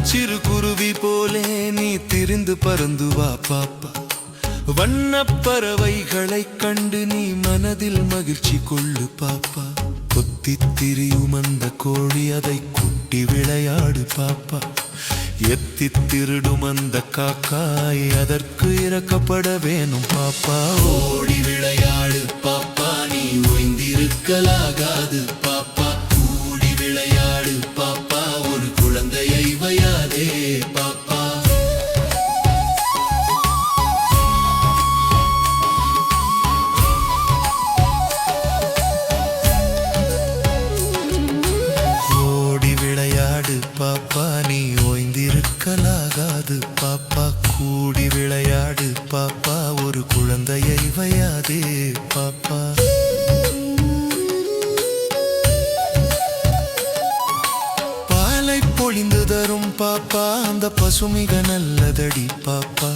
சிறு குருவி போலே நீ திரிந்து பறந்து வா பாப்பா. வண்ண பறவைகளை கண்டு நீ மனதில் மகிழ்ச்சி கொள்ளு பாப்பா. கொத்தி திரியும் அந்த கோழி அதை குட்டி விளையாடு பாப்பா. எத்தி திருடும் அந்த காக்காய் அதற்கு இறக்கப்பட வேணும் பாப்பா. ஓ. சிக்கலாகாது பாப்பா கூடி விளையாடு. பாப்பா ஒரு குழந்தையை வையாதே. பாப்பா. பாலை பொழிந்து தரும் பாப்பா அந்த பசுமிக நல்லதடி பாப்பா.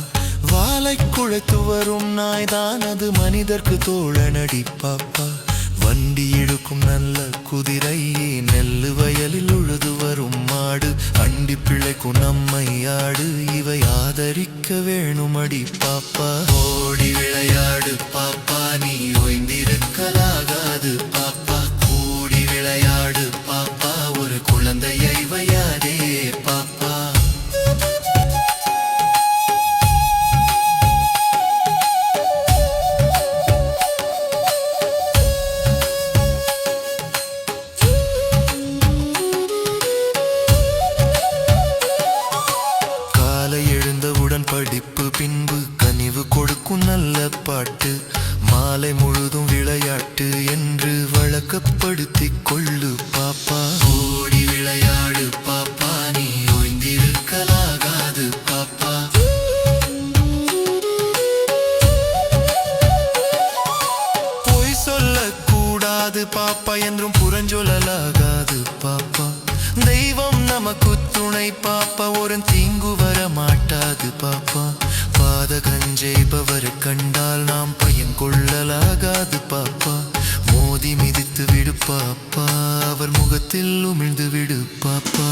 வாலை குழைத்து வரும் நாய்தான் அது மனிதர்க்கு தோழனடி பாப்பா. வண்டி இழுக்கும் நல்ல குதிரை நெல்லு வயலில் உழுது வரும் மாடு. அண்டி பிழைக்கும் நம்மை ஆதரிக்க வேணுமடி பாப்பா. ஓடி விளையாடு பாப்பா. நீ ஓய்ந்திருக்கலாகாது பாப்பா. கூடி விளையாடு பாப்பா. ஒரு குழந்தையை வையாதே பாப்பா. காலை உடன் படிப்பு பின்பு கனிவு கொடுக்கும் நல்ல பாட்டு. மாலை முழுதும் விளையாட்டு என்று வழக்கப்படுத்தி கொள்ளு பாப்பா. ஓடி விளையாடு பாப்பா. நீ ஓய்ந்திருக்கலாகாது பாப்பா. பொய் சொல்லக்கூடாது பாப்பா என்றும் புறஞ்சொல்லலாகாது பா உன்னை பாப்பா ஒரு தீங்கு வர மாட்டாது பாப்பா. பாதகஞ் செய்பவரை கண்டால் நாம் பயன் கொள்ளலாகாது பாப்பா. மோதி மிதித்து விடு பாப்பா. அவர் முகத்தில் உமிழ்ந்து விடு பாப்பா.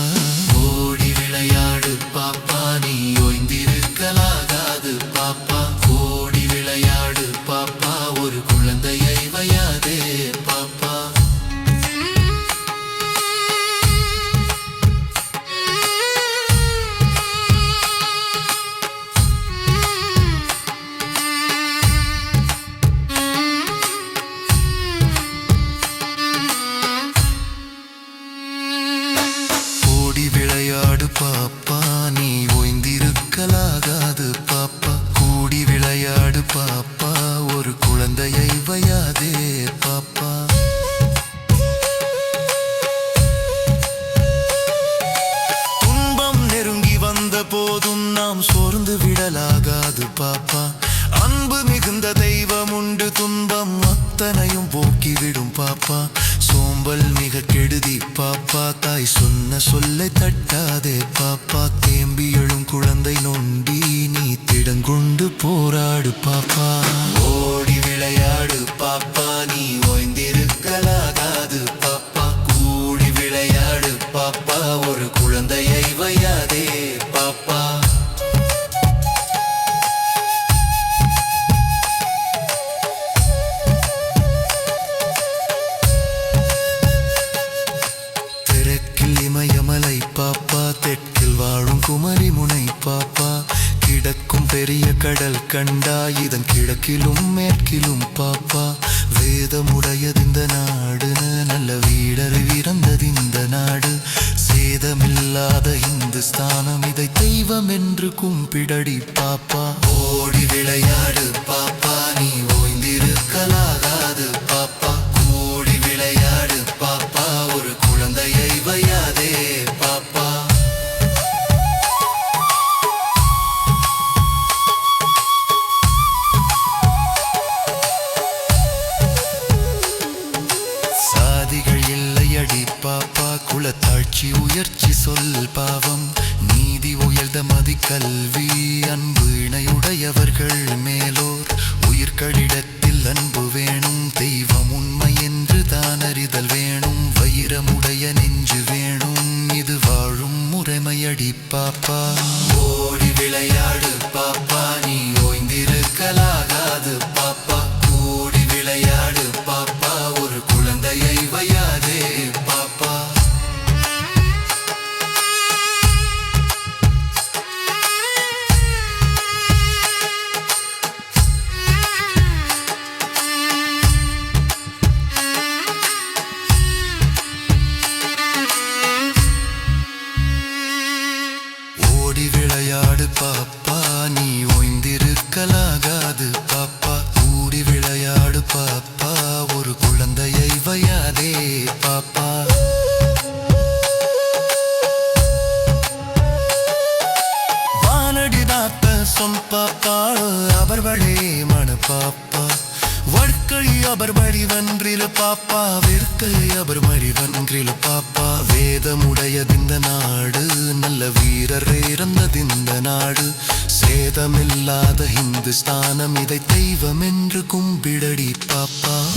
சோம்பல் மிக கெடுதி. பாப்பா தாய் சொன்ன சொல்லை தட்டாதே. பாப்பா தேம்பி எழும் குழந்தை நொண்டி நீ திடங்கொண்டு போராடு பாப்பா. ஓ பாப்பா கிடக்கும் பெரிய கடல் கண்டா இதன் கிழக்கிலும் மேற்கிலும் பாப்பா. வேதமுடையது இந்த நாடு நல்ல வீடறி விறந்தது இந்த நாடு. சேதமில்லாத இந்துஸ்தானம் இதை தெய்வம் என்று கும்பிடடி பாப்பா. ஓடி விளையாடு அடி பாப்பா குலத்தாட்சி உயர்ச்சி சொல் பாவம். நீதி உயர்ந்த மதி கல்வி அன்பு இணையுடையவர்கள் மேலோர். உயிர்களிடத்தில் அன்பு வேணும் தெய்வம் உண்மை என்று தான் அறிதல் வேணும். வைரமுடைய நெஞ்சு வேணும் இது வாழும் முறைமையடி பாப்பா. வழ்க்கை அவர் வடிவன்றில் பாப்பா வெறுக்கை அவர் வடிவன்றில் பாப்பா. வேதமுடையதிந்த நாடு நல்ல வீரர் இறந்ததிந்த நாடு. சேதமில்லாத இந்துஸ்தானம் இதை தெய்வம் என்று கும்பிடடி பாப்பா.